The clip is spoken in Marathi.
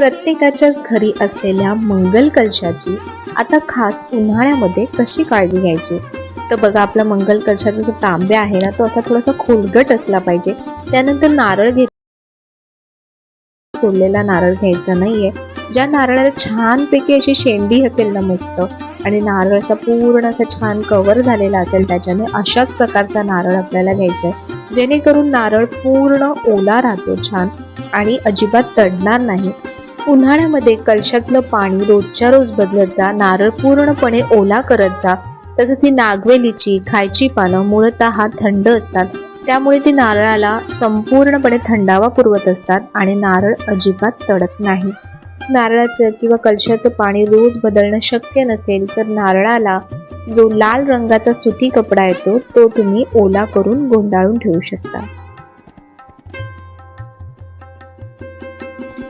प्रत्येकाच्याच घरी असलेल्या मंगल कलशाची आता खास उन्हाळ्यामध्ये कशी काळजी घ्यायची? तर बघा आपला मंगल कलशाचा जो तांब्या आहे ना तो असा थोडासा खोलगट असला पाहिजे. त्यानंतर नारळ घे सोडलेला नारळ घ्यायचा नाहीये. ज्या नारळाला छानपैकी अशी शेंडी असेल ना मस्त आणि नारळाचा पूर्ण असा छान कव्हर झालेला असेल त्याच्याने अशाच प्रकारचा नारळ आपल्याला घ्यायचा आहे. जेणेकरून नारळ पूर्ण ओला राहतो छान आणि अजिबात तडणार नाही. उन्हाळ्यामध्ये कलशातलं पाणी रोजच्या रोज बदलत जा नारळ पूर्णपणे ओला करत जा. तसंच ही नागवेलीची खायची पानं मूळतः थंड असतात. त्यामुळे ती नारळाला संपूर्णपणे थंडावा पुरवत असतात आणि नारळ अजिबात तडत नाही. नारळाचं किंवा कलशाचं पाणी रोज बदलणं शक्य नसेल तर नारळाला जो लाल रंगाचा सुती कपडा येतो तो तुम्ही ओला करून गोंडाळून ठेवू शकता.